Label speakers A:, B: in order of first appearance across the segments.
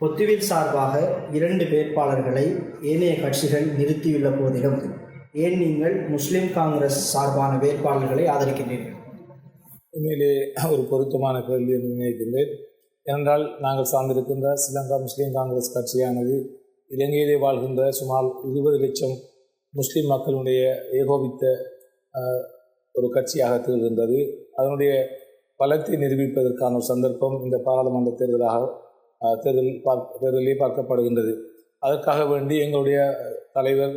A: பொத்துவில் சார்பாக இரண்டு வேட்பாளர்களை ஏனைய கட்சிகள் நிறுத்தியுள்ள போதிலும் ஏன் நீங்கள் முஸ்லிம் காங்கிரஸ் சார்பான வேட்பாளர்களை ஆதரிக்கின்றீர்கள்?
B: உண்மையிலே ஒரு பொருத்தமான கேள்வி என்று நினைக்கின்றேன். ஏனென்றால் நாங்கள் சார்ந்திருக்கின்ற ஸ்ரீலங்கா முஸ்லீம் காங்கிரஸ் கட்சியானது இலங்கையிலே வாழ்கின்ற சுமார் இருபது லட்சம் முஸ்லீம் மக்களுடைய ஏகோபித்த ஒரு கட்சியாக திகழ்கின்றது. அதனுடைய பலத்தை நிரூபிப்பதற்கான ஒரு சந்தர்ப்பம் இந்த பாராளுமன்ற தேர்தலாக தேர்தல் பார்க்க தேர்தலில் பார்க்கப்படுகின்றது. அதற்காக வேண்டி எங்களுடைய தலைவர்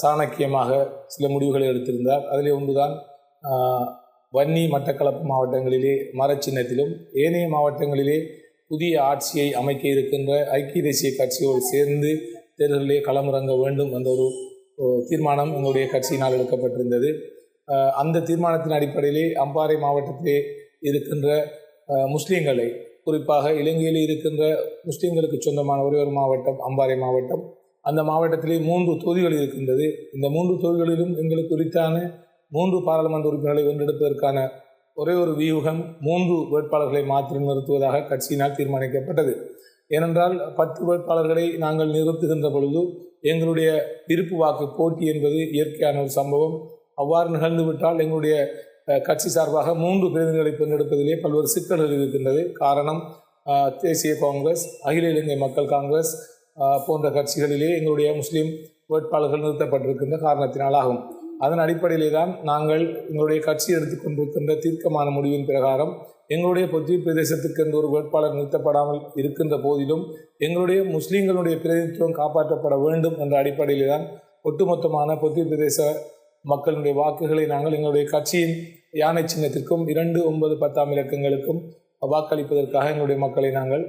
B: சாணக்கியமாக சில முடிவுகளை எடுத்திருந்தார். அதில் ஒன்றுதான் வன்னி மட்டக்களப்பு மாவட்டங்களிலே மரச்சின்னத்திலும் ஏனைய மாவட்டங்களிலே புதிய ஆட்சியை அமைக்க இருக்கின்ற ஐக்கிய தேசிய கட்சியோடு சேர்ந்து தேர்தலிலே களமிறங்க வேண்டும் என்ற ஒரு தீர்மானம் எங்களுடைய கட்சியினால் எடுக்கப்பட்டிருந்தது. அந்த தீர்மானத்தின் அடிப்படையிலே அம்பாறை மாவட்டத்திலே இருக்கின்ற முஸ்லீம்களை குறிப்பாக இலங்கையில் இருக்கின்ற முஸ்லீம்களுக்கு சொந்தமான ஒரே ஒரு மாவட்டம் அம்பாறை மாவட்டம். அந்த மாவட்டத்திலே மூன்று தொகுதிகள் இருக்கின்றது. இந்த மூன்று தொகுதிகளிலும் எங்களுக்கு குறித்தான மூன்று பாராளுமன்ற உறுப்பினர்களை வென்றெடுப்பதற்கான ஒரே ஒரு வியூகம் மூன்று வேட்பாளர்களை மாத்திரம் நிறுத்துவதாக கட்சியினால் தீர்மானிக்கப்பட்டது. ஏனென்றால் பத்து வேட்பாளர்களை நாங்கள் நிறுத்துகின்ற பொழுது எங்களுடைய விருப்பு வாக்கு போட்டி என்பது இயற்கையான ஒரு சம்பவம். அவ்வாறு நிகழ்ந்துவிட்டால் எங்களுடைய கட்சி சார்பாக மூன்று பிரதிநிதிகளை தேர்ந்தெடுப்பதிலே பல்வேறு சிக்கல்கள் இருக்கின்றது. காரணம் தேசிய காங்கிரஸ் அகில இலங்கை மக்கள் காங்கிரஸ் போன்ற கட்சிகளிலே எங்களுடைய முஸ்லீம் வேட்பாளர்கள் நிறுத்தப்பட்டிருக்கின்ற காரணத்தினாலாகும். அதன் அடிப்படையிலே தான் நாங்கள் எங்களுடைய கட்சி எடுத்துக்கொண்டிருக்கின்ற தீர்க்கமான முடிவின் பிரகாரம் எங்களுடைய பொத்தி பிரதேசத்துக்கு என்ற ஒரு வேட்பாளர் நிறுத்தப்படாமல் இருக்கின்ற போதிலும் எங்களுடைய முஸ்லீம்களுடைய பிரதிநிதித்துவம் காப்பாற்றப்பட வேண்டும் என்ற அடிப்படையிலே தான் ஒட்டுமொத்தமான பொத்தி பிரதேச மக்களுடைய வாக்குகளை நாங்கள் எங்களுடைய கட்சியின் யானை சின்னத்திற்கும் இரண்டு ஒன்பது பத்தாம் இலக்கங்களுக்கும் வாக்களிப்பதற்காக எங்களுடைய மக்களை நாங்கள்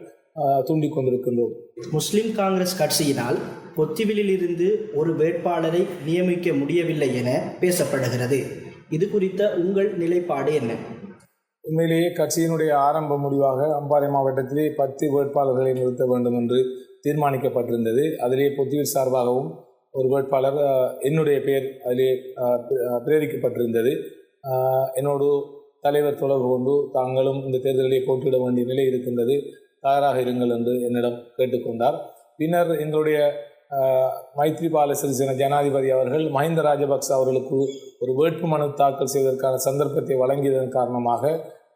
B: தூண்டிக் கொண்டிருக்கின்றோம்.
A: முஸ்லிம் காங்கிரஸ் கட்சியினால் பொத்திவிலில் இருந்து ஒரு வேட்பாளரை நியமிக்க முடியவில்லை என பேசப்படுகிறது. இது குறித்த உங்கள் நிலைப்பாடு என்ன?
B: உண்மையிலேயே கட்சியினுடைய ஆரம்ப முடிவாக அம்பாறை மாவட்டத்திலே பத்து வேட்பாளர்களை நிறுத்த வேண்டும் என்று தீர்மானிக்கப்பட்டிருந்தது. அதிலே பொத்தியில் சார்பாகவும் ஒரு வேட்பாளர் என்னுடைய பெயர் அதிலே பிரேரிக்கப்பட்டிருந்தது. என்னோடு தலைவர் தொடர்பு கொண்டு தாங்களும் இந்த தேர்தலிலே போட்டியிட வேண்டிய நிலை இருக்கின்றது. தயாராக இருங்கள் என்று என்னிடம் கேட்டுக்கொண்டார். பின்னர் எங்களுடைய மைத்ரிபால சிறிசேன ஜனாதிபதி அவர்கள் மஹிந்த ராஜபக்ச அவர்களுக்கு ஒரு வேட்புமனு தாக்கல் செய்வதற்கான சந்தர்ப்பத்தை வழங்கியதன் காரணமாக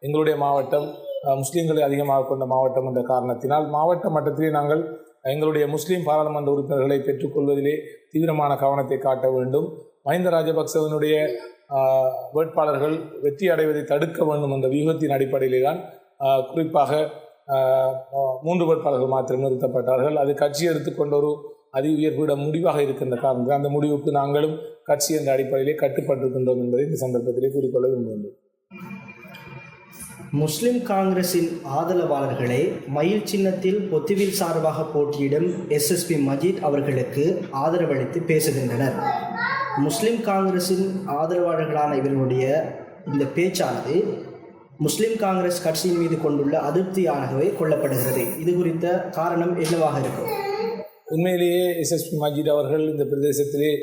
B: எங்களுடைய மாவட்டம் முஸ்லீம்களை அதிகமாக கொண்ட மாவட்டம் என்ற காரணத்தினால் மாவட்ட மட்டத்திலே நாங்கள் எங்களுடைய முஸ்லீம் பாராளுமன்ற உறுப்பினர்களை பெற்றுக்கொள்வதிலே தீவிரமான கவனத்தை காட்ட வேண்டும். மஹிந்த ராஜபக்சவனுடைய வேட்பாளர்கள் வெற்றி அடைவதை தடுக்க வேண்டும் என்ற வியூகத்தின் அடிப்படையிலே தான் குறிப்பாக மூன்று வேட்பாளர்கள் மாத்திரம் நிறுத்தப்பட்டார்கள். அது கட்சி எடுத்துக்கொண்ட ஒரு அதி உயர்விட முடிவாக இருக்கின்ற காரணத்தில் அந்த முடிவுக்கு நாங்களும் கட்சி என்ற அடிப்படையிலே கட்டுப்பட்டிருக்கின்றோம் என்பதை இந்த சந்தர்ப்பத்திலே குறிக்கொள்ள விரும்புகின்றோம்.
A: முஸ்லிம் காங்கிரசின் ஆதரவாளர்களே மயில் சின்னத்தில் பொத்திவில் சார்பாக போட்டியிடும் எஸ்எஸ்பி மஜீத் அவர்களுக்கு ஆதரவளித்து பேசுகின்றனர். முஸ்லிம் காங்கிரஸின் ஆதரவாளர்களான இவர்களுடைய இந்த பேச்சானது முஸ்லிம் காங்கிரஸ் கட்சியின் மீது கொண்டுள்ள அதிருப்தியானவே கொள்ளப்படுகிறது. இது குறித்த காரணம் என்னவாக இருக்கும்?
B: உண்மையிலேயே எஸ்எஸ்பி மஜீத் அவர்கள் இந்த பிரதேசத்திலே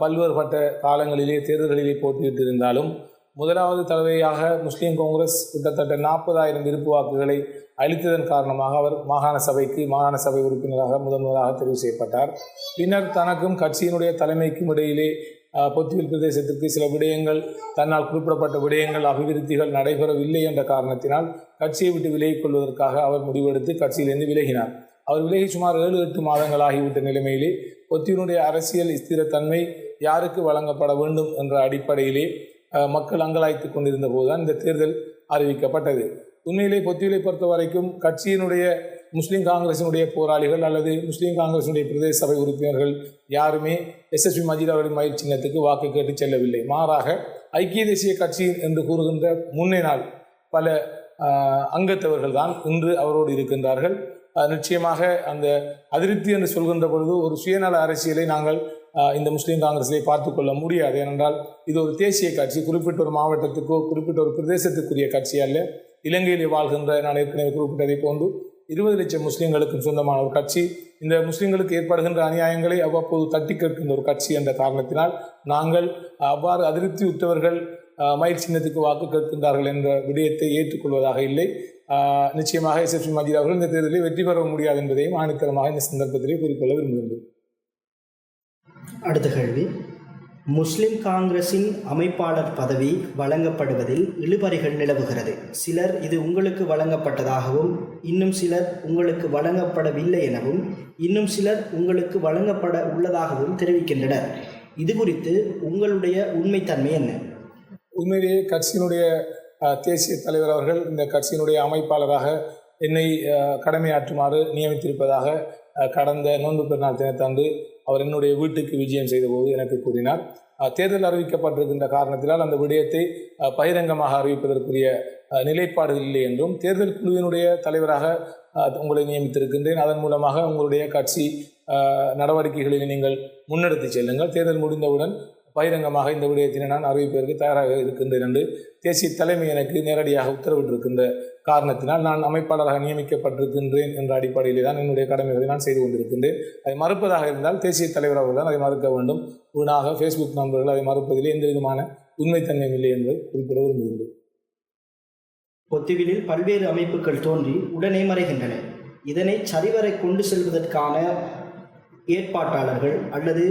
B: பல்வேறுபட்ட காலங்களிலே தேர்தல்களிலே போட்டியிட்டிருந்தாலும் முதலாவது தடவையாக முஸ்லீம் காங்கிரஸ் கிட்டத்தட்ட நாற்பதாயிரம் விருப்பு வாக்குகளை அளித்ததன் காரணமாக அவர் மாகாண சபைக்கு மாகாண சபை உறுப்பினராக முதன் முதலாக தெரிவு செய்யப்பட்டார். பின்னர் தனக்கும் கட்சியினுடைய தலைமைக்கும் இடையிலே அஹ், பொத்துவில் பிரதேசத்திற்கு சில விடயங்கள் தன்னால் குறிப்பிடப்பட்ட விடயங்கள் அபிவிருத்திகள் நடைபெறவில்லை என்ற காரணத்தினால் கட்சியை விட்டு விலகிக் கொள்வதற்காக அவர் முடிவெடுத்து கட்சியிலிருந்து விலகினார். அவர் விலகி சுமார் ஏழு எட்டு மாதங்கள் ஆகிவிட்ட நிலைமையிலே பொத்தியினுடைய அரசியல் ஸ்திரத்தன்மை யாருக்கு வழங்கப்பட வேண்டும் என்ற அடிப்படையிலே மக்கள் அங்கலாய்த்து கொண்டிருந்த போதுதான் இந்த தேர்தல் அறிவிக்கப்பட்டது. உண்மையிலே பொத்தியிலை பொறுத்த வரைக்கும் கட்சியினுடைய முஸ்லீம் காங்கிரசினுடைய போராளிகள் அல்லது முஸ்லீம் காங்கிரசினுடைய பிரதேச சபை உறுப்பினர்கள் யாருமே எஸ்எஸ்பி மஜித் அவர்களின் மயில் சின்னத்துக்கு வாக்கு கேட்டு செல்லவில்லை. மாறாக ஐக்கிய தேசிய கட்சி என்று கூறுகின்ற முன்னே நாள் பல அங்கத்தவர்கள் தான் இன்று அவரோடு இருக்கின்றார்கள். நிச்சயமாக அந்த அதிருப்தி என்று சொல்கின்ற பொழுது ஒரு சுயநல அரசியலை நாங்கள் இந்த முஸ்லீம் காங்கிரஸிலே பார்த்து கொள்ள முடியாது. ஏனென்றால் இது ஒரு தேசிய கட்சி. குறிப்பிட்ட ஒரு மாவட்டத்துக்கோ குறிப்பிட்ட ஒரு பிரதேசத்துக்குரிய கட்சி அல்ல. இலங்கையிலே வாழ்கின்ற நான் ஏற்கனவே குறிப்பிட்டதை போன்று இருபது லட்சம் முஸ்லீம்களுக்கும் சொந்தமான ஒரு கட்சி. இந்த முஸ்லீம்களுக்கு ஏற்படுகின்ற அநியாயங்களை அவ்வப்போது தட்டி கேட்கின்ற ஒரு கட்சி என்ற காரணத்தினால் நாங்கள் அவ்வாறு அதிருப்தி உற்றவர்கள் மயில் சின்னத்துக்கு வாக்கு கேட்கின்றார்கள் என்ற விடயத்தை ஏற்றுக்கொள்வதாக இல்லை. அஹ், நிச்சயமாக எஸ்எஸ்பி மஜீத் அவர்கள் இந்த தேர்தலில் வெற்றி பெற முடியாது என்பதையும் ஆணித்தரமாக இந்த சந்தர்ப்பத்திலே குறிக்கொள்ள விரும்புகின்றேன்.
A: அடுத்த கேள்வி. முஸ்லிம் காங்கிரஸின் அமைப்பாளர் பதவி வழங்கப்படுவதில் இழுபறிகள் நிலவுகிறது. சிலர் இது உங்களுக்கு வழங்கப்பட்டதாகவும் இன்னும் சிலர் உங்களுக்கு வழங்கப்படவில்லை எனவும் இன்னும் சிலர் உங்களுக்கு வழங்கப்பட உள்ளதாகவும் தெரிவிக்கின்றனர். இது குறித்து உங்களுடைய உண்மைத்தன்மை என்ன?
B: உண்மையிலேயே கட்சியினுடைய தேசிய தலைவர் அவர்கள் இந்த கட்சியினுடைய அமைப்பாளராக என்னை கடமையாற்றுமாறு நியமித்திருப்பதாக கடந்த நோன்பு பெருநாள் தினத்தன்று அவர் என்னுடைய வீட்டுக்கு விஜயம் செய்தபோது எனக்கு கூறினார். தேர்தல் அறிவிக்கப்பட்டிருக்கின்ற காரணத்தினால் அந்த விடயத்தை பகிரங்கமாக அறிவிப்பதற்குரிய நிலைப்பாடுகள் இல்லை என்றும் தேர்தல் குழுவினுடைய தலைவராக உங்களை நியமித்திருக்கின்றேன். அதன் மூலமாக உங்களுடைய கட்சி நடவடிக்கைகளை நடவடிக்கைகளில் நீங்கள் முன்னெடுத்து செல்லுங்கள். தேர்தல் முடிந்தவுடன் பகிரங்கமாக இந்த விடயத்தினை நான் அறிவிப்பதற்கு தயாராக இருக்கின்றேன் என்று தேசிய தலைமை எனக்கு நேரடியாக உத்தரவிட்டிருக்கின்ற காரணத்தினால் நான் அமைப்பாளராக நியமிக்கப்பட்டிருக்கின்றேன் என்ற அடிப்படையிலே தான் என்னுடைய கடமைகளை நான் செய்து கொண்டிருக்கின்றேன். அதை மறுப்பதாக இருந்தால் தேசிய தலைவர் அவர்கள் தான் அதை மறுக்க வேண்டும். வீணாக ஃபேஸ்புக் நண்பர்கள் அதை மறுப்பதிலே எந்த விதமான உண்மைத்தன்மையும் இல்லை என்பதை குறிப்பிட விரும்புகின்றேன்.
A: பொத்துவிலில் பல்வேறு அமைப்புகள் தோன்றி உடனே மறைகின்றன. இதனை சரிவரை கொண்டு செல்வதற்கான ஏற்பாட்டாளர்கள் அல்லது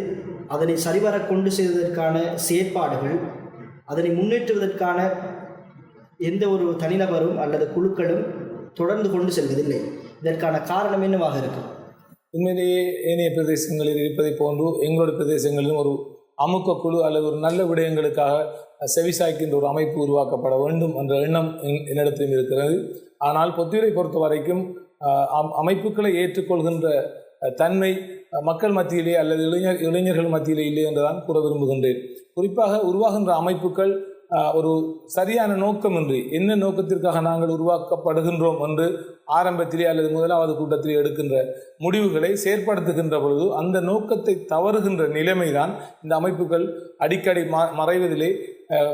A: அதனை சரிவர கொண்டு செய்வதற்கான செயற்பாடுகள் அதனை முன்னேற்றுவதற்கான எந்த ஒரு தனிநபரும் அல்லது குழுக்களும் தொடர்ந்து கொண்டு செல்வதில்லை. இதற்கான காரணம் என்னவாக இருக்கும்
B: உண்மையிலேயே ஏனைய பிரதேசங்களில் இருப்பதை போன்று எங்களுடைய பிரதேசங்களிலும் ஒரு அமுக்க குழு அல்லது ஒரு நல்ல விடயங்களுக்காக செவிசாய்க்கின்ற ஒரு அமைப்பு உருவாக்கப்பட வேண்டும் என்ற எண்ணம் என்- என்னிடத்திலும் இருக்கிறது. ஆனால் பொத்துவிலை பொறுத்த வரைக்கும் அம்- அமைப்புகளை ஏற்றுக்கொள்கின்ற தன்மை மக்கள் மத்தியிலே அல்லது இளைஞர் இளைஞர்கள் மத்தியிலே இல்லை என்றுதான் கூற விரும்புகின்றேன். குறிப்பாக உருவாகின்ற அமைப்புகள் ஒரு சரியான நோக்கமின்றி என்ன நோக்கத்திற்காக நாங்கள் உருவாக்கப்படுகின்றோம் என்று ஆரம்பத்திலே அல்லது முதலாவது கூட்டத்திலே எடுக்கின்ற முடிவுகளை செயற்படுத்துகின்ற பொழுது அந்த நோக்கத்தை தவறுகின்ற நிலைமைதான் இந்த அமைப்புகள் அடிக்கடி ம மறைவதிலே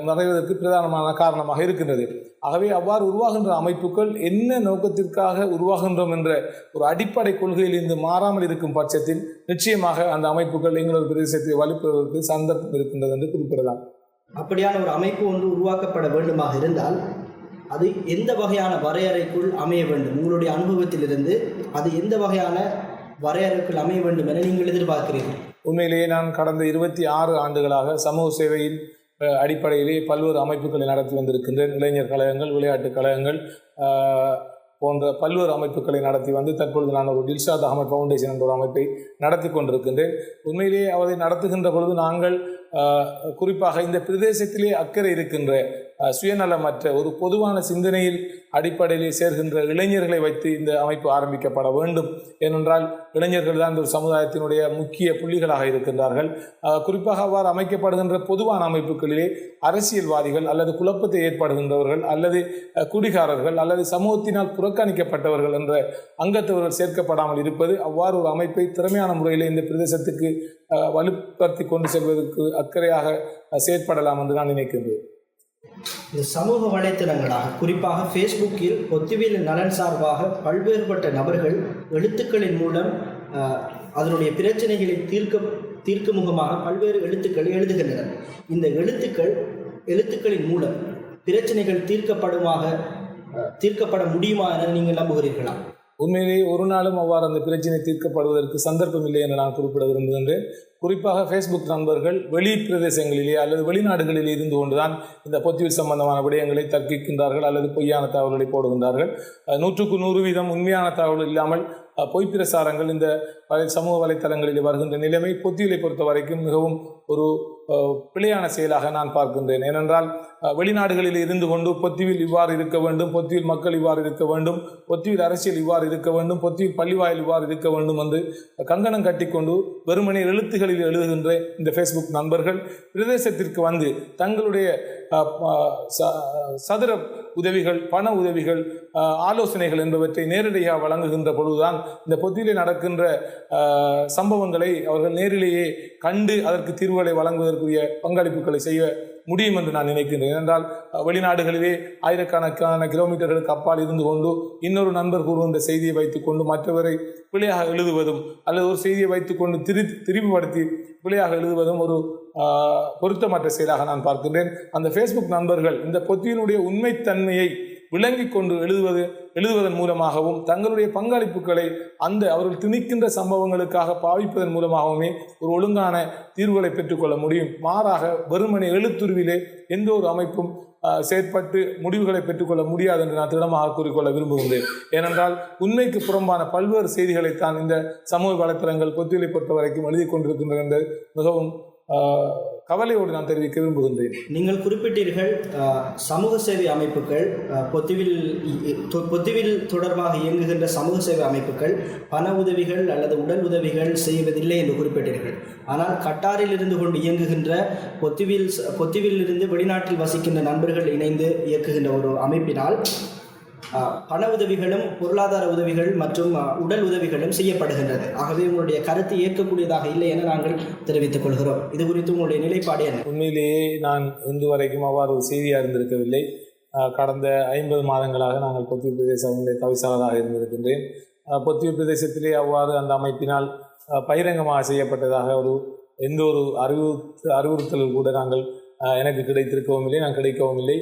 B: மறைவதற்கு பிரதானமான காரணமாக இருக்கின்றது. ஆகவே அவ்வாறு உருவாகின்ற அமைப்புகள் என்ன நோக்கத்திற்காக உருவாகின்றோம் என்ற ஒரு அடிப்படை கொள்கையிலிருந்து மாறாமல் இருக்கும் பட்சத்தில் நிச்சயமாக அந்த அமைப்புகள் எங்களது பிரதேசத்தை வலுப்பெறுவதற்கு சந்தர்ப்பம் இருக்கின்றது என்று குறிப்பிடலாம்.
A: அப்படியான ஒரு அமைப்பு ஒன்று உருவாக்கப்பட வேண்டுமாக இருந்தால் அது எந்த வகையான வரையறைக்குள் அமைய வேண்டும்? உங்களுடைய அனுபவத்திலிருந்து அது எந்த வகையான வரையறைக்குள் அமைய வேண்டும் என நீங்கள் எதிர்பார்க்கிறீர்கள்.
B: உண்மையிலேயே நான் கடந்த இருபத்தி ஆறு ஆண்டுகளாக சமூக சேவையின் அடிப்படையிலே பல்வேறு அமைப்புகளை நடத்தி வந்திருக்கின்றேன். இளைஞர் கழகங்கள் விளையாட்டுக் கழகங்கள் போன்ற பல்வேறு அமைப்புகளை நடத்தி வந்து தற்பொழுது நான் ஒரு டில்ஷாத் அகமது ஃபவுண்டேஷன் என்ற ஒரு அமைப்பை நடத்தி கொண்டிருக்கின்றேன். உண்மையிலேயே அவரை நடத்துகின்ற பொழுது நாங்கள் குறிப்பாக இந்த பிரதேசத்திலே அக்கறை இருக்கின்ற சுயநலமற்ற ஒரு பொதுவான சிந்தனையில் அடிப்படையிலே சேர்கின்ற இளைஞர்களை வைத்து இந்த அமைப்பு ஆரம்பிக்கப்பட வேண்டும். ஏனென்றால் இளைஞர்கள் தான் இந்த சமுதாயத்தினுடைய முக்கிய புள்ளிகளாக இருக்கின்றார்கள். குறிப்பாக அவ்வாறு அமைக்கப்படுகின்ற பொதுவான அமைப்புகளிலே அரசியல்வாதிகள் அல்லது குழப்பத்தை ஏற்படுகின்றவர்கள் அல்லது குடிகாரர்கள் அல்லது சமூகத்தினால் புறக்கணிக்கப்பட்டவர்கள் என்ற அங்கத்தவர்கள் சேர்க்கப்படாமல் இருப்பது அவ்வாறு ஒரு அமைப்பை திறமையான முறையில் இந்த பிரதேசத்துக்கு வலுப்படுத்தி கொண்டு செல்வதற்கு அக்கறையாக செயற்படலாம் என்று நான் நினைக்கின்றேன்.
A: இந்த சமூக வலைத்தளங்களாக குறிப்பாக ஃபேஸ்புக்கில் ஒத்துவியல் நலன் சார்பாக பல்வேறுபட்ட நபர்கள் எழுத்துக்களின் மூலம் அதனுடைய பிரச்சனைகளை தீர்க்க தீர்க்கும் முகமாக பல்வேறு எழுத்துக்களை எழுதுகின்றனர். இந்த எழுத்துக்கள் எழுத்துக்களின் மூலம் பிரச்சனைகள் தீர்க்கப்படுமாக தீர்க்கப்பட முடியுமா என நீங்கள் நம்புகிறீர்களா?
B: உண்மையிலேயே ஒரு நாளும் அவ்வாறு அந்த பிரச்சனை தீர்க்கப்படுவதற்கு சந்தர்ப்பம் இல்லை என்று நான் குறிப்பிட விரும்புகின்றேன். குறிப்பாக ஃபேஸ்புக் நண்பர்கள் வெளி பிரதேசங்களிலே அல்லது வெளிநாடுகளிலே இருந்து கொண்டுதான் இந்த பொத்துவில் சம்பந்தமான விடயங்களை தர்க்கிக்கின்றார்கள் அல்லது பொய்யான தகவல்களை போடுகின்றார்கள். நூற்றுக்கு நூறு வீதம் உண்மையான தகவல் இல்லாமல் பொய் பிரசாரங்கள் இந்த சமூக வலைத்தளங்களில் வருகின்ற நிலைமை பொத்தியிலை பொறுத்த வரைக்கும் மிகவும் ஒரு பிழையான செயலாக நான் பார்க்கின்றேன். ஏனென்றால் வெளிநாடுகளில் இருந்து கொண்டு பொத்திவில் இவ்வாறு இருக்க வேண்டும் பொத்திவில் மக்கள் இவ்வாறு இருக்க வேண்டும் பொத்திவில் அரசியல் இவ்வாறு இருக்க வேண்டும் பொத்திவில் பள்ளிவாயில் இவ்வாறு இருக்க வேண்டும் என்று கங்கணம் கட்டிக்கொண்டு வெறுமனே எழுத்துகளில் எழுதுகின்ற இந்த ஃபேஸ்புக் நண்பர்கள் பிரதேசத்திற்கு வந்து தங்களுடைய ச- சதுர உதவிகள் பண உதவிகள் ஆலோசனைகள் என்பவற்றை நேரடியாக வழங்குகின்ற பொழுதுதான் இந்த பொத்தியிலே நடக்கின்ற சம்பவங்களை அவர்கள் நேரிலேயே கண்டு அதற்கு தீர்வுகளை வழங்குவதற்கு அதற்குரிய பங்களிப்புகளை செய்ய முடியும் என்று நான் நினைக்கின்றேன். என்றால் வெளிநாடுகளிலே ஆயிரக்கணக்கான கிலோமீட்டர்களுக்கு அப்பால் இருந்து கொண்டு இன்னொரு நண்பர் கூறுகின்ற செய்தியை வைத்துக்கொண்டு மற்றவரை பிழையாக எழுதுவதும் அல்லது ஒரு செய்தியை வைத்துக்கொண்டு திரி திரும்பிப்படுத்தி பிழையாக எழுதுவதும் ஒரு பொருத்தமற்ற செயலாக நான் பார்க்கின்றேன். அந்த ஃபேஸ்புக் நண்பர்கள் இந்த பொத்தியினுடைய உண்மைத்தன்மையை விளங்கி கொண்டு எழுதுவது எழுதுவதன் மூலமாகவும் தங்களுடைய பங்களிப்புகளை அந்த அவர்கள் திணிக்கின்ற சம்பவங்களுக்காக பாவிப்பதன் மூலமாகவுமே ஒரு ஒழுங்கான தீர்வுகளை பெற்றுக்கொள்ள முடியும். மாறாக வெறுமனை எழுத்துருவிலே எந்த ஒரு அமைப்பும் செயற்பட்டு முடிவுகளை பெற்றுக்கொள்ள முடியாது என்று நான் திடமாக கூறிக்கொள்ள விரும்புகின்றேன். ஏனென்றால் உண்மைக்கு புறம்பான பல்வேறு செய்திகளைத்தான் இந்த சமூக வலைத்தளங்கள் பொத்திகளை பொறுத்த வரைக்கும் எழுதி கொண்டிருக்கின்றன என்று மிகவும் கவலையோடு நான் தெரிவிக்க விரும்புகின்றேன்.
A: நீங்கள் குறிப்பிட்டீர்கள் சமூக சேவை அமைப்புகள் பொத்துவில் தொ- பொத்துவில் தொடர்பாக இயங்குகின்ற சமூக சேவை அமைப்புகள் பண உதவிகள் அல்லது உடல் உதவிகள் செய்வதில்லை என்று குறிப்பிட்டீர்கள். ஆனால் கட்டாரில் இருந்து கொண்டு இயங்குகின்ற பொத்துவில் ச- பொத்துவில் இருந்து வெளிநாட்டில் வசிக்கின்ற நண்பர்கள் இணைந்து இயக்குகின்ற ஒரு அமைப்பினால் பண உதவிகளும் பொருளாதார உதவிகள் மற்றும் உடல் உதவிகளும் செய்யப்படுகின்றது. ஆகவே உங்களுடைய கருத்து ஏற்கக்கூடியதாக இல்லை என நாங்கள் தெரிவித்துக் கொள்கிறோம். இது குறித்து உங்களுடைய நிலைப்பாடு என்ன?
B: உண்மையிலேயே நான் இன்று வரைக்கும் அவ்வாறு ஒரு செய்தியாக இருந்திருக்கவில்லை கடந்த ஐம்பது மாதங்களாக நாங்கள் பொத்தியூர் பிரதேசங்களிலே தவிசாளராக இருந்திருக்கின்றேன். ஆஹ் பொத்தியூர் பிரதேசத்திலே அவ்வாறு அந்த அமைப்பினால் பகிரங்கமாக செய்யப்பட்டதாக ஒரு எந்த ஒரு அறிவுறுத்து அறிவுறுத்தல் கூட நாங்கள் எனக்கு கிடைத்திருக்கவும் இல்லை நான் கிடைக்கவும் இல்லை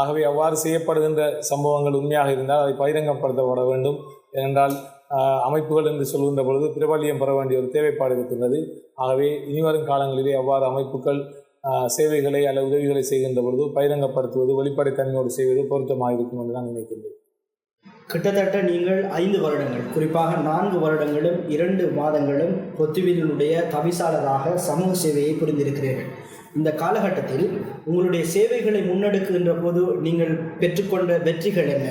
B: ஆகவே அவ்வாறு செய்யப்படுகின்ற சம்பவங்கள் உண்மையாக இருந்தால் அதை பகிரங்கப்படுத்தப்பட வேண்டும். ஏனென்றால் அமைப்புகள் என்று சொல்கின்ற பொழுது பிரபல்யம் பெற வேண்டிய ஒரு தேவைப்பாடு இருக்கின்றது. ஆகவே இனிவரும் காலங்களிலே அவ்வாறு அமைப்புகள் சேவைகளை அல்லது உதவிகளை செய்கின்ற பொழுது பகிரங்கப்படுத்துவது வெளிப்படைத்தன்மையோடு செய்வது பொருத்தமாக இருக்கும் என்று நான் நினைக்கின்றேன்.
A: கிட்டத்தட்ட நீங்கள் ஐந்து வருடங்கள் குறிப்பாக நான்கு வருடங்களும் இரண்டு மாதங்களும் பொத்துவிலினுடைய தவிசாளராக சமூக சேவையை புரிந்திருக்கிறீர்கள். இந்த காலகட்டத்தில் உங்களுடைய சேவைகளை முன்னெடுக்கின்ற போது நீங்கள் பெற்றுக்கொண்ட வெற்றிகள் என்ன?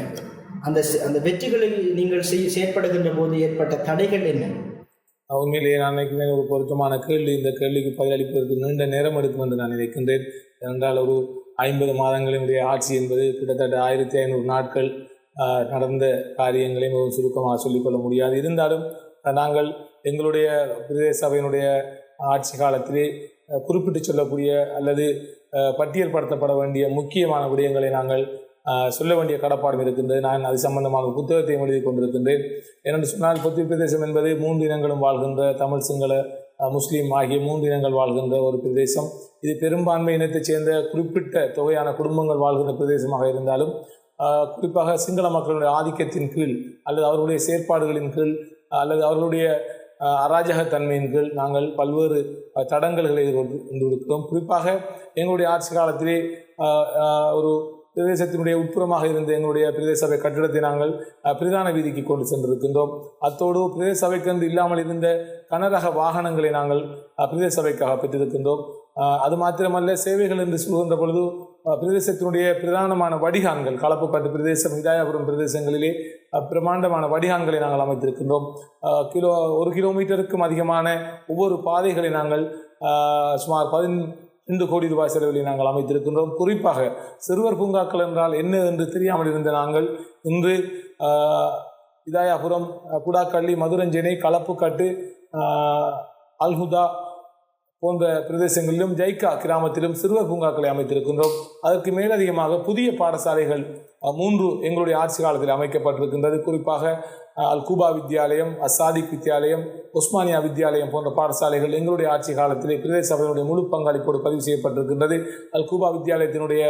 A: அந்த அந்த வெற்றிகளில் நீங்கள் செய் செயற்படுகின்ற போது ஏற்பட்ட தடைகள் என்ன?
B: உண்மையிலேயே நான் நினைக்கிறேன் ஒரு பொருத்தமான கேள்வி. இந்த கேள்விக்கு பதிலளிப்பதற்கு நீண்ட நேரம் எடுக்கும் என்று நான் நினைக்கின்றேன். என்றால் ஒரு ஐம்பது மாதங்களினுடைய ஆட்சி என்பது கிட்டத்தட்ட ஆயிரத்தி ஐநூறு நாட்கள் நடந்த காரியங்களை மிகவும் சுருக்கமாக சொல்லிக்கொள்ள முடியாது. இருந்தாலும் நாங்கள் எங்களுடைய பிரதேச சபையினுடைய ஆட்சி காலத்திலே குறிப்பிட்டு சொல்லக்கூடிய அல்லது பட்டியல் பட்டியல்படுத்தப்பட வேண்டிய முக்கியமான விடயங்களை நாங்கள் சொல்ல வேண்டிய கடப்பாடும் இருக்கின்றது. நான் அது சம்பந்தமாக புத்தகத்தையும் எழுதி கொண்டிருக்கின்றேன். ஏனென்று சொன்னால் பொத்தி பிரதேசம் என்பது மூன்று இனங்களும் வாழ்கின்ற தமிழ் சிங்கள முஸ்லீம் ஆகிய மூன்று இனங்கள் வாழ்கின்ற ஒரு பிரதேசம். இது பெரும்பான்மை இனத்தைச் சேர்ந்த குறிப்பிட்ட தொகையான குடும்பங்கள் வாழ்கின்ற பிரதேசமாக இருந்தாலும் குறிப்பாக சிங்கள மக்களுடைய ஆதிக்கத்தின் கீழ் அல்லது அவர்களுடைய செயற்பாடுகளின் கீழ் அல்லது அவர்களுடைய அராஜகத்தன்மையின் கீழ் நாங்கள் பல்வேறு தடங்கல்களை எதிர்கொண்டு இருக்கிறோம் குறிப்பாக எங்களுடைய ஆட்சி காலத்திலே ஒரு பிரதேசத்தினுடைய உட்புறமாக இருந்த எங்களுடைய பிரதேச சபை கட்டிடத்தை நாங்கள் பிரதான வீதிக்கு கொண்டு சென்றிருக்கின்றோம். அத்தோடு பிரதேச சபைக்கென்று இல்லாமல் இருந்த கனரக வாகனங்களை நாங்கள் பிரதேச சபைக்காக பெற்றிருக்கின்றோம். அது மாத்திரமல்ல சேவைகள் என்று சொல்கின்ற பொழுது பிரதேசத்தினுடைய பிரதானமான வடிகான்கள் களப்புக்காட்டு பிரதேசம் இதாயபுரம் பிரதேசங்களிலே பிரமாண்டமான வடிகான்களை நாங்கள் அமைத்திருக்கின்றோம். கிலோ ஒரு கிலோமீட்டருக்கும் அதிகமான ஒவ்வொரு பாதைகளை நாங்கள் சுமார் பதின் ரெண்டு கோடி ரூபாய் செலவில் நாங்கள் அமைத்திருக்கின்றோம். குறிப்பாக சிறுவர் பூங்காக்கள் என்றால் என்ன என்று தெரியாமல் இருந்த நாங்கள் இன்று இதாயாபுரம் குடாக்கள்ளி மதுரஞ்சனை களப்புக்கட்டு அல்ஹுதா போன்ற பிரதேசங்களிலும் ஜைக்கா கிராமத்திலும் சிறுவர் பூங்காக்களை அமைத்திருக்கின்றோம். அதற்கு மேலதிகமாக புதிய பாடசாலைகள் மூன்று எங்களுடைய ஆட்சி காலத்தில் அமைக்கப்பட்டிருக்கின்றது. குறிப்பாக அல் கூபா வித்யாலயம் அசாதிக் வித்யாலயம் உஸ்மானியா வித்யாலயம் போன்ற பாடசாலைகள் எங்களுடைய ஆட்சி காலத்திலே பிரதேச சபையினுடைய முழு பங்களிப்போடு பதிவு செய்யப்பட்டிருக்கின்றது. அல் கூபா வித்யாலயத்தினுடைய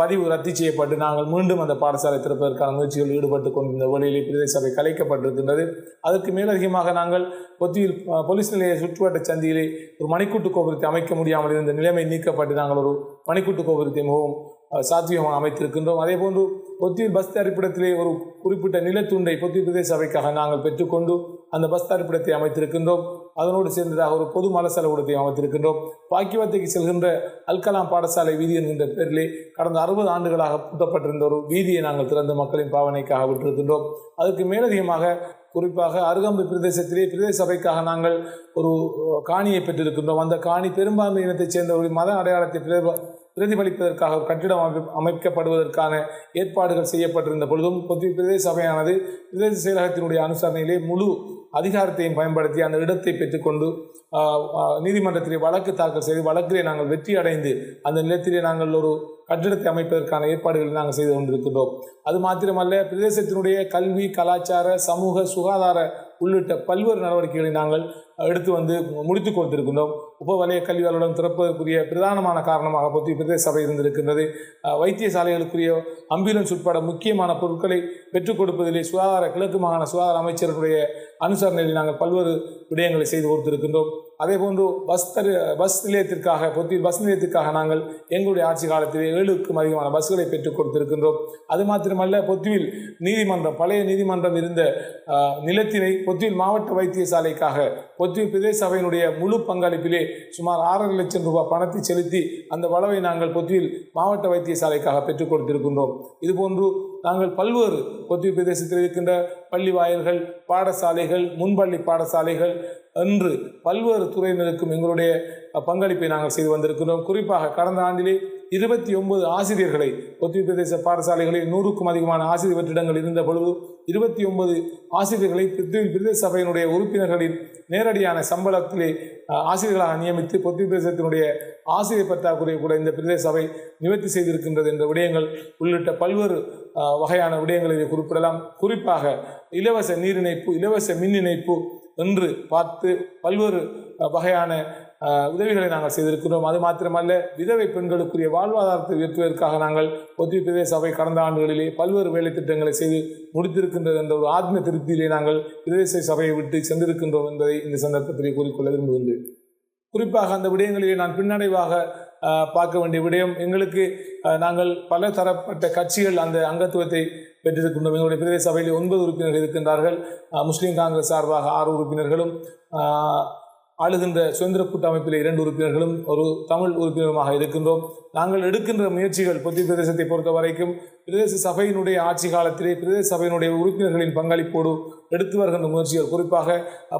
B: பதிவு ரத்து செய்யப்பட்டு நாங்கள் மீண்டும் அந்த பாடசாலை திறப்பதற்கான முயற்சிகள் ஈடுபட்டு கொண்டிருந்த வழியிலே பிரதேச சபை கலைக்கப்பட்டிருக்கின்றது. அதற்கு மேலதிகமாக நாங்கள் பொத்தியில் போலீஸ் நிலைய சுற்றுவட்ட சந்தியிலே ஒரு மணிக்கூட்டு கோபுரத்தை அமைக்க முடியாமல் இருந்த நிலைமை நீக்கப்பட்டு நாங்கள் ஒரு மணிக்கூட்டு கோபுரத்தை மிகவும் சாத்தியமாக அமைத்திருக்கின்றோம். அதே போன்று பொத்தியூர் பஸ் தரிப்பிடத்திலே ஒரு குறிப்பிட்ட நிலத்துண்டை பொத்தியூர் பிரதேச சபைக்காக நாங்கள் பெற்றுக்கொண்டு அந்த பஸ் தரிப்பிடத்தை அமைத்திருக்கின்றோம். அதனோடு சேர்ந்ததாக ஒரு பொது மலசலகூடத்தை அமைத்திருக்கின்றோம். பாக்கியவத்தைக்கு செல்கின்ற அல்கலாம் பாடசாலை வீதி என்கின்ற பேரிலே கடந்த அறுபது ஆண்டுகளாக பூட்டப்பட்டிருந்த ஒரு வீதியை நாங்கள் திறந்து மக்களின் பாவனைக்காக விட்டிருக்கின்றோம். அதுக்கு மேலதிகமாக குறிப்பாக அருகம்பு பிரதேசத்திலே பிரதேச சபைக்காக நாங்கள் ஒரு காணியை பெற்றிருக்கின்றோம். அந்த காணி பெரும்பான்மை இனத்தைச் சேர்ந்தவர்களின் மத அடையாளத்தை பிரதிபலிப்பதற்காக ஒரு கட்டிடம் அமைப்பு அமைக்கப்படுவதற்கான ஏற்பாடுகள் செய்யப்பட்டிருந்த பொழுதும் பிரதேச சபையானது பிரதேச செயலகத்தினுடைய அனுசரணையிலே முழு அதிகாரத்தையும் பயன்படுத்தி அந்த இடத்தை பெற்றுக்கொண்டு நீதிமன்றத்திலே வழக்கு தாக்கல் செய்து வழக்கிலே நாங்கள் வெற்றி அடைந்து அந்த நிலத்திலே நாங்கள் ஒரு கட்டிடத்தை அமைப்பதற்கான ஏற்பாடுகளை நாங்கள் செய்து கொண்டிருக்கின்றோம். அது மாத்திரமல்ல பிரதேசத்தினுடைய கல்வி கலாச்சார சமூக சுகாதார உள்ளிட்ட பல்வேறு நடவடிக்கைகளை நாங்கள் எடுத்து வந்து முடித்து கொடுத்திருக்கின்றோம். உபவலய கல்வி கல்வியாளருடன் திறப்பதற்குரிய பிரதானமான காரணமாக பற்றி பிரதேச சபை இருந்திருக்கின்றது. வைத்தியசாலைகளுக்குரிய அம்புலன்ஸ் உட்பட முக்கியமான பொருட்களை பெற்றுக் கொடுப்பதிலே சுகாதார கிழக்கு மாகாண சுகாதார அமைச்சர்களுடைய அனுசரணையில் நாங்கள் பல்வேறு விடயங்களை செய்து கொடுத்திருக்கின்றோம். அதே போன்று பஸ் தரு பஸ் நிலையத்திற்காக பொத்தியில் பஸ் நிலையத்திற்காக நாங்கள் எங்களுடைய ஆட்சி காலத்திலே ஏழுக்கும் அதிகமான பஸ்களை பெற்றுக் கொடுத்திருக்கின்றோம். அது மாத்திரமல்ல பொத்துவில் நீதிமன்றம் பழைய நீதிமன்றம் இருந்த நிலத்தினை பொத்துவில் மாவட்ட வைத்தியசாலைக்காக பொத்துவில் பிரதேச சபையினுடைய முழு பங்களிப்பிலே சுமார் ஆறரை லட்சம் ரூபாய் பணத்தை செலுத்தி அந்த வளவை நாங்கள் பொத்தியில் மாவட்ட வைத்தியசாலைக்காக பெற்றுக் கொடுத்திருக்கின்றோம். இதுபோன்று நாங்கள் பல்வேறு கொத்தி பிரதேசத்தில் இருக்கின்ற பள்ளி வாயில்கள் பாடசாலைகள் முன்பள்ளி பாடசாலைகள் என்று பல்வேறு துறையினருக்கும் எங்களுடைய பங்களிப்பை நாங்கள் செய்து வந்திருக்கிறோம் குறிப்பாக கடந்த ஆண்டிலே இருபத்தி ஒன்பது ஆசிரியர்களை ஒத்திய பிரதேச பாடசாலைகளில் நூறுக்கும் அதிகமான ஆசிரியர் வெற்றிடங்கள் இருந்த பொழுது இருபத்தி ஒன்பது ஆசிரியர்களை பிரித்தி பிரதேச சபையினுடைய உறுப்பினர்களின் நேரடியான சம்பளத்திலே ஆசிரியர்களாக நியமித்து பொத்திய பிரதேசத்தினுடைய ஆசிரியர் பற்றாக்குறையை கூட இந்த பிரதேச சபை நிவர்த்தி செய்திருக்கின்றது என்ற விடயங்கள் உள்ளிட்ட பல்வேறு வகையான விடயங்களை இதை குறிப்பிடலாம். குறிப்பாக இலவச நீர் இணைப்பு இலவச மின் இணைப்பு என்று பார்த்து பல்வேறு வகையான உதவிகளை நாங்கள் செய்திருக்கிறோம் அது மாத்திரமல்ல விதவை பெண்களுக்குரிய வாழ்வாதாரத்தை உயர்த்துவதற்காக நாங்கள் ஒத்திய பிரதேச சபை கடந்த ஆண்டுகளிலே பல்வேறு வேலை திட்டங்களை செய்து முடித்திருக்கின்றது என்ற ஒரு ஆத்ம திருப்தியிலே நாங்கள் பிரதேச சபையை விட்டு சென்றிருக்கின்றோம் என்பதை இந்த சந்தர்ப்பத்திலே கூறிக்கொள்ள விரும்புகின்றேன். குறிப்பாக அந்த விடயங்களிலே நான் பின்னடைவாக பார்க்க வேண்டிய விடயம் எங்களுக்கு நாங்கள் பல தரப்பட்ட கட்சிகள் அந்த அங்கத்துவத்தை பெற்றிருக்கின்றோம். எங்களுடைய பிரதேச சபையில் ஒன்பது உறுப்பினர்கள் இருக்கின்றார்கள். முஸ்லீம் காங்கிரஸ் சார்பாக ஆறு உறுப்பினர்களும் ஆளுகின்ற சுதந்திர கூட்டமைப்பில் இரண்டு உறுப்பினர்களும் ஒரு தமிழ் உறுப்பினருமாக இருக்கின்றோம். நாங்கள் எடுக்கின்ற முயற்சிகள் பொத்தி பிரதேசத்தை பொறுத்த வரைக்கும் பிரதேச சபையினுடைய ஆட்சி காலத்திலே பிரதேச சபையினுடைய உறுப்பினர்களின் பங்களிப்போடு எடுத்து வருகின்ற முயற்சிகள். குறிப்பாக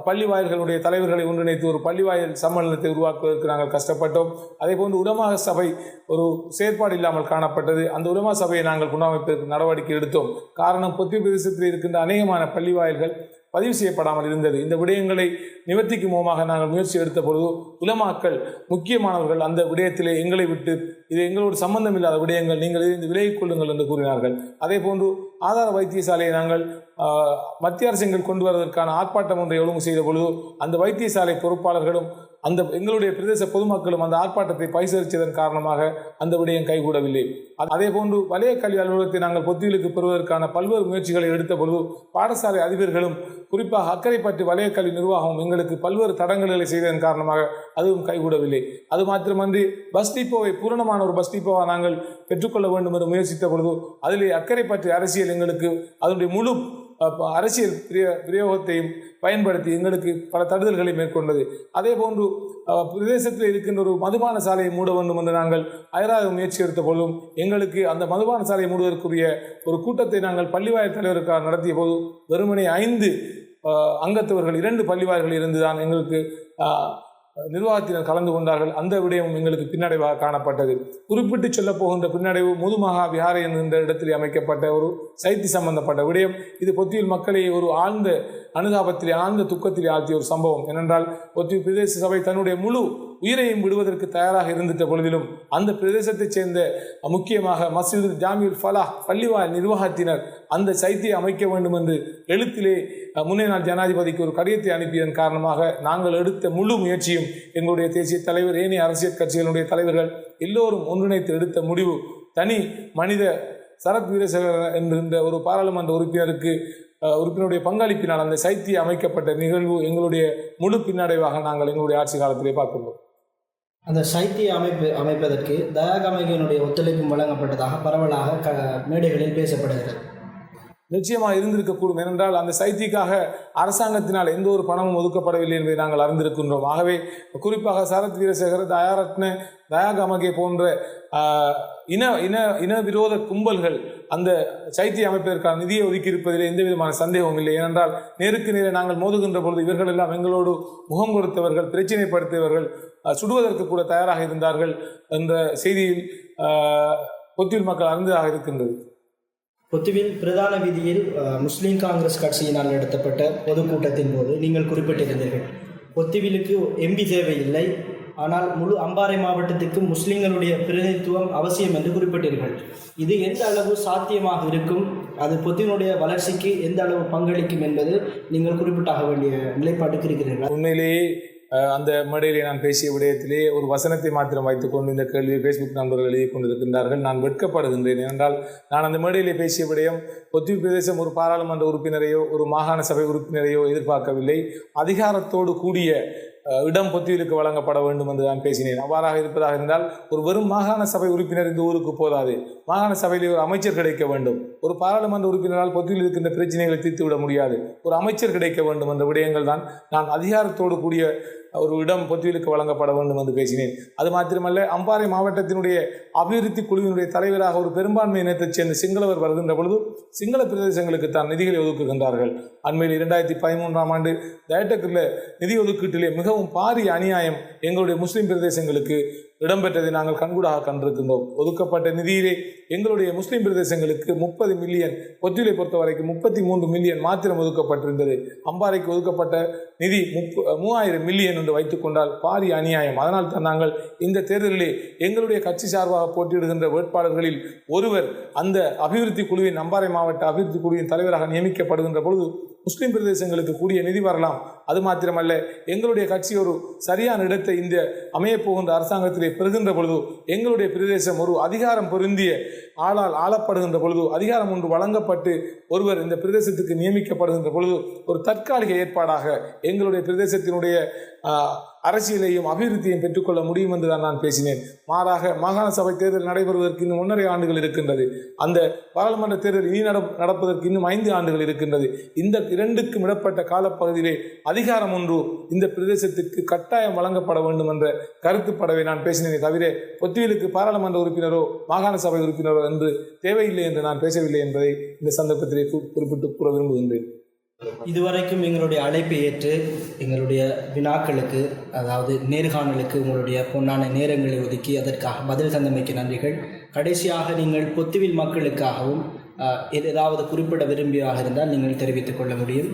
B: பள்ளி வாயில்களுடைய தலைவர்களை ஒன்றிணைத்து ஒரு பள்ளி வாயில் சம்மேளனத்தை உருவாக்குவதற்கு நாங்கள் கஷ்டப்பட்டோம். அதே போன்று உலமாக சபை ஒரு செயற்பாடு இல்லாமல் காணப்பட்டது. அந்த உலமா சபையை நாங்கள் புனரமைப்பதற்கு நடவடிக்கை எடுத்தோம். காரணம் பொத்தி பிரதேசத்தில் இருக்கின்ற அநேகமான பள்ளி வாயில்கள் பதிவு செய்யப்படாமல் இருந்தது. இந்த விடயங்களை நிவர்த்திக்கும் மூலமாக நாங்கள் முயற்சி எடுத்த பொழுது உலமாக்கள் முக்கியமானவர்கள் அந்த விடயத்திலே எங்களை விட்டு இது எங்களோட சம்பந்தம் இல்லாத விடயங்கள் நீங்கள் இருந்து விலகிக் கொள்ளுங்கள் என்று கூறினார்கள். அதே போன்று ஆதார வைத்தியசாலையை நாங்கள் மத்திய அரசுகள் கொண்டு வருவதற்கான ஆர்ப்பாட்டம் ஒன்றை ஒழுங்கு செய்த பொழுது அந்த வைத்தியசாலை பொறுப்பாளர்களும் அந்த எங்களுடைய பிரதேச பொதுமக்களும் அந்த ஆர்ப்பாட்டத்தை பரிசீலித்ததன் காரணமாக அந்த விடயம் கைகூடவில்லை. அது- அதே போன்று வலய கல்வி அலுவலகத்தை நாங்கள் பொத்திகளுக்கு பெறுவதற்கான பல்வேறு முயற்சிகளை எடுத்த பொழுது பாடசாலை அதிபர்களும் குறிப்பாக அக்கறைப்பட்டு வலய கல்வி நிர்வாகமும் எங்களுக்கு பல்வேறு தடங்கல்களை செய்ததன் காரணமாக அதுவும் கைகூடவில்லை. அது மாத்திரமன்றி பஸ் டிப்போவை பூரணமான ஒரு பஸ் டிப்போவை நாங்கள் பெற்றுக்கொள்ள வேண்டும் என்று முயற்சித்த பொழுது அதிலே அக்கரைப்பற்று அரசியல் எங்களுக்கு அதனுடைய முழு அரசியல் பிரிய பிரயோகத்தையும் பயன்படுத்தி எங்களுக்கு பல தடுதல்களை மேற்கொண்டது. அதே போன்று பிரதேசத்தில் இருக்கின்ற ஒரு மதுபான சாலையை மூட வேண்டும் என்று நாங்கள் அயராத முயற்சி எடுத்த போதும் எங்களுக்கு அந்த மதுபான சாலையை மூடுவதற்குரிய ஒரு கூட்டத்தை நாங்கள் பள்ளிவாயல் தலைவருக்காக நடத்திய போது வெறுமனே ஐந்து அங்கத்தவர்கள் இரண்டு பள்ளிவாயர்கள் இருந்துதான் எங்களுக்கு நிர்வாகத்தினர் கலந்து கொண்டார்கள். அந்த விடயம் எங்களுக்கு பின்னடைவாக காணப்பட்டது. குறிப்பிட்டு சொல்ல போகின்ற பின்னடைவு முதுமகா விஹாரை என்கின்ற இடத்தில் அமைக்கப்பட்ட ஒரு சைத்தி சம்பந்தப்பட்ட விடயம். இது பொத்தியில் மக்களை ஒரு ஆழ்ந்த அனுதாபத்திலே ஆழ்ந்த துக்கத்திலே ஆழ்த்திய ஒரு சம்பவம். ஏனென்றால் பொத்தியில் பிரதேச சபை தன்னுடைய முழு உயிரையும் விடுவதற்கு தயாராக இருந்துட்ட பொழுதிலும் அந்த பிரதேசத்தைச் சேர்ந்த முக்கியமாக மஸ்ஜிதுல் ஜாமியுல் ஃபலாஹ் பள்ளிவாயல் நிர்வாகத்தினர் அந்த சைத்தியை அமைக்க வேண்டும் என்று எழுத்திலே முன்னே நாள் ஜனாதிபதிக்கு ஒரு கடிதத்தை அனுப்பியதன் காரணமாக நாங்கள் எடுத்த முழு முயற்சியும் எங்களுடைய தேசிய தலைவர் ஏனைய அரசியல் கட்சிகளுடைய தலைவர்கள் எல்லோரும் ஒன்றிணைத்து எடுத்த முடிவு. தனி மனித சரத் வீரசேகர என்கின்ற ஒரு பாராளுமன்ற உறுப்பினருக்கு உறுப்பினருடைய பங்களிப்பினால் அந்த சைத்திய அமைக்கப்பட்ட நிகழ்வு எங்களுடைய முழு பின்னடைவாக நாங்கள் எங்களுடைய ஆட்சி காலத்திலே பார்க்கின்றோம்.
A: அந்த சைத்திய அமைப்பு அமைப்பதற்கு தயாகமைகனுடைய ஒத்துழைப்பும் வழங்கப்பட்டதாக பரவலாக க மேடைகளில் பேசப்படுகிறது.
B: நிச்சயமாக இருந்திருக்கக்கூடும் ஏனென்றால் அந்த சைத்திக்காக அரசாங்கத்தினால் எந்த ஒரு பணமும் ஒதுக்கப்படவில்லை என்பதை நாங்கள் அறிந்திருக்கின்றோம். ஆகவே குறிப்பாக சரத் வீரசேகர் தயாரத்ன தயாகமகே போன்ற இன இன இன விரோத கும்பல்கள் அந்த சைத்திய அமைப்பதற்கான நிதியை ஒதுக்கி இருப்பதில் எந்த விதமான சந்தேகமும் இல்லை. ஏனென்றால் நேருக்கு நேரே நாங்கள் மோதுகின்ற பொழுது இவர்கள் எல்லாம் எங்களோடு முகம் கொடுத்தவர்கள் பிரச்சினைப்படுத்தியவர்கள் சுடுவதற்கு கூட தயாராக இருந்தார்கள் என்ற செய்தியில் ஆஹ், பொத்தியில் மக்கள் அறிந்ததாக இருக்கின்றது.
A: பொத்துவில் பிரதான வீதியில் முஸ்லீம் காங்கிரஸ் கட்சியினால் நடத்தப்பட்ட பொதுக்கூட்டத்தின் போது நீங்கள் குறிப்பிட்டிருந்தீர்கள். பொத்துவிலுக்கு எம்பி தேவையில்லை. ஆனால் முழு அம்பாறை மாவட்டத்துக்கு முஸ்லிம்களுடைய பிரதிநிதித்துவம் அவசியம் என்று குறிப்பிட்டீர்கள் இது எந்த அளவு சாத்தியமாக இருக்கும்? அது பொத்தினுடைய வளர்ச்சிக்கு எந்த அளவு பங்களிக்கும் என்பது நீங்கள் குறிப்பிட்டாக வேண்டிய நிலைப்பாட்டுக்கு இருக்கிறீர்கள்?
B: உண்மையிலேயே அந்த மேடையிலே நான் பேசிய விடயத்திலே ஒரு வசனத்தை மாத்திரம் வைத்துக்கொண்டு இந்த கேள்வியை ஃபேஸ்புக் நண்பர்கள் எழுதி கொண்டிருக்கின்றார்கள் நான் வெட்கப்படுகின்றேன். ஏனென்றால் நான் அந்த மேடையிலே பேசிய விடயம் ஒத்திவி பிரதேசம் ஒரு பாராளுமன்ற உறுப்பினரையோ ஒரு மாகாண சபை உறுப்பினரையோ எதிர்பார்க்கவில்லை. அதிகாரத்தோடு கூடிய இடம் பொத்தியிலுக்கு வழங்கப்பட வேண்டும் என்று நான் பேசினேன். அவ்வாறாக இருப்பதாக இருந்தால் ஒரு வெறும் மாகாண சபை உறுப்பினர் இந்த ஊருக்கு போதாது. மாகாண சபையில் ஒரு அமைச்சர் கிடைக்க வேண்டும். ஒரு பாராளுமன்ற உறுப்பினரால் பொத்தியில் இருக்கின்ற பிரச்சனைகளை தீர்த்து விட முடியாது. ஒரு அமைச்சர் கிடைக்க வேண்டும் என்ற விடயங்கள் தான் நான் அதிகாரத்தோடு கூடிய ஒரு இடம் பொத்தியலுக்கு வழங்கப்பட வேண்டும் என்று பேசினேன். அது மாத்திரமல்ல அம்பாறை மாவட்டத்தினுடைய அபிவிருத்தி குழுவினுடைய தலைவராக ஒரு பெரும்பான்மை இனத்தைச் சேர்ந்த சிங்களவர் வருகின்ற பொழுது சிங்கள பிரதேசங்களுக்கு தான் நிதிகளை ஒதுக்குகின்றார்கள். அண்மையில் இரண்டாயிரத்தி பதிமூன்றாம் ஆண்டு டயட்டக்கில் நிதி ஒதுக்கீட்டிலே மிகவும் பாரிய அநியாயம் எங்களுடைய முஸ்லீம் பிரதேசங்களுக்கு இடம்பெற்றதை நாங்கள் கண்கூடாக கண்டிருக்கின்றோம். ஒதுக்கப்பட்ட நிதியிலே எங்களுடைய முஸ்லிம் பிரதேசங்களுக்கு முப்பது மில்லியன் பொத்திலை பொறுத்த வரைக்கும் முப்பத்தி மூன்று மில்லியன் மாத்திரம் ஒதுக்கப்பட்டிருந்தது. அம்பாறைக்கு ஒதுக்கப்பட்ட நிதி முப்ப மூவாயிரம் மில்லியன் என்று வைத்துக்கொண்டால் பாரிய அநியாயம். அதனால் தான் நாங்கள் இந்த தேர்தலிலே எங்களுடைய கட்சி சார்பாக போட்டியிடுகின்ற வேட்பாளர்களில் ஒருவர் அந்த அபிவிருத்தி குழுவின் அம்பாறை மாவட்ட அபிவிருத்தி குழுவின் தலைவராக நியமிக்கப்படுகின்ற பொழுது முஸ்லிம் பிரதேசங்களுக்கு கூடிய நிதி வரலாம். அது மாத்திரமல்ல எங்களுடைய கட்சி ஒரு சரியான இடத்தை இந்த அமையப்போகின்ற அரசாங்கத்திலே பெறுகின்ற பொழுது எங்களுடைய பிரதேசம் ஒரு அதிகாரம் பொருந்திய ஆளால் ஆளப்படுகின்ற பொழுது அதிகாரம் ஒன்று வழங்கப்பட்டு ஒருவர் இந்த பிரதேசத்துக்கு நியமிக்கப்படுகின்ற பொழுது ஒரு தற்காலிக ஏற்பாடாக எங்களுடைய பிரதேசத்தினுடைய அரசியலையும் அபிவிருத்தியையும் பெற்றுக்கொள்ள முடியும் என்று தான் நான் பேசினேன். மாறாக மாகாண சபை தேர்தல் நடைபெறுவதற்கு இன்னும் ஒன்றரை ஆண்டுகள் இருக்கின்றது. அந்த பாராளுமன்ற தேர்தல் இனி நடப்பதற்கு இன்னும் ஐந்து ஆண்டுகள் இருக்கின்றது. இந்த இரண்டுக்கும் இடப்பட்ட காலப்பகுதியிலே அதிகாரம் ஒன்று இந்த பிரதேசத்திற்கு கட்டாயம் வழங்கப்பட வேண்டும் என்ற கருத்துப்படவை நான் பேசினேனே தவிர பொத்தியிலுக்கு பாராளுமன்ற உறுப்பினரோ மாகாண சபை உறுப்பினரோ என்று தேவையில்லை என்று நான் பேசவில்லை என்பதை இந்த சந்தர்ப்பத்திலே குறிப்பிட்டு கூற விரும்புகின்றேன்.
A: இதுவரைக்கும் எங்களுடைய அழைப்பை ஏற்று எங்களுடைய வினாக்களுக்கு அதாவது நேர்காணலுக்கு உங்களுடைய பொன்னான நேரங்களை ஒதுக்கி அதற்காக பதில் தந்தமைக்கு நன்றிகள். கடைசியாக நீங்கள் பொத்துவில் மக்களுக்காகவும் ஏதாவது குறிப்பிட விரும்பியாக இருந்தால் நீங்கள் தெரிவித்துக் கொள்ள முடியும்.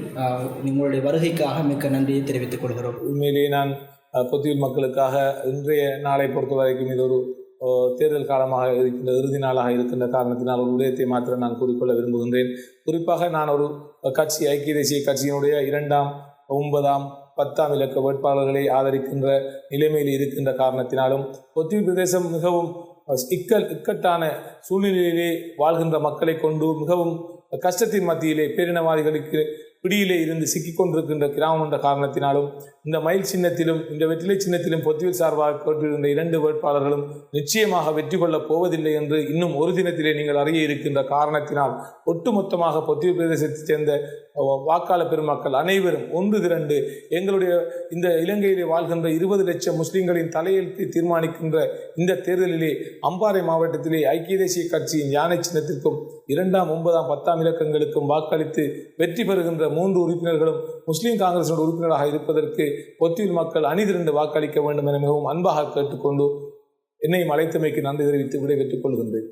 A: உங்களுடைய வருகைக்காக மிக்க நன்றியை தெரிவித்துக் கொள்கிறோம்.
B: உண்மையிலேயே நான் பொத்துவில் பொத்தியில் மக்களுக்காக இன்றைய நாளை பொறுத்த வரைக்கும் இது ஒரு தேர்தல் காலமாக இருக்கின்ற இறுதி நாளாக இருக்கின்ற காரணத்தினால் ஒரு விடயத்தை மாத்திரம் நான் கூறிக்கொள்ள விரும்புகின்றேன். குறிப்பாக நான் ஒரு கட்சி ஐக்கிய தேசிய கட்சியினுடைய இரண்டாம் ஒன்பதாம் பத்தாம் இலக்க வேட்பாளர்களை ஆதரிக்கின்ற நிலைமையில் இருக்கின்ற காரணத்தினாலும் பொத்தியில் பிரதேசம் மிகவும் இக்கல் இக்கட்டான சூழ்நிலையிலே வாழ்கின்ற மக்களை கொண்டு மிகவும் கஷ்டத்தின் மத்தியிலே பேரினவாதிகளுக்கு பிடியிலே இருந்து சிக்கிக் கொண்டிருக்கின்ற கிராமம் என்ற காரணத்தினாலும் இந்த மயில் சின்னத்திலும் இந்த வெற்றிலை சின்னத்திலும் பொத்தியில் சார்பாக போட்டியிருந்த இரண்டு வேட்பாளர்களும் நிச்சயமாக வெற்றி கொள்ளப் போவதில்லை என்று இன்னும் ஒரு தினத்திலே நீங்கள் அறிய இருக்கின்ற காரணத்தினால் ஒட்டுமொத்தமாக பொத்தியில் பிரதேசத்தைச் சேர்ந்த வாக்காள பெருமக்கள் அனைவரும் ஒன்று திரண்டு எங்களுடைய இந்த இலங்கையிலே வாழ்கின்ற இருபது லட்சம் முஸ்லிம்களின் தலையெழுத்தை தீர்மானிக்கின்ற இந்த தேர்தலிலே அம்பாறை மாவட்டத்திலே ஐக்கிய தேசிய கட்சியின் யானை சின்னத்திற்கும் இரண்டாம் ஒன்பதாம் பத்தாம் இலக்கங்களுக்கும் வாக்களித்து வெற்றி பெறுகின்ற மூன்று உறுப்பினர்களும் முஸ்லீம் காங்கிரஸோட உறுப்பினராக இருப்பதற்கு பொத்தியில் மக்கள் அணிதிரண்டு வாக்களிக்க வேண்டும் என மிகவும் அன்பாக கேட்டுக்கொண்டு என்னையும் அழைத்தமைக்கு நன்றி தெரிவித்து விடைபெற்றுக் கொள்கின்றேன்.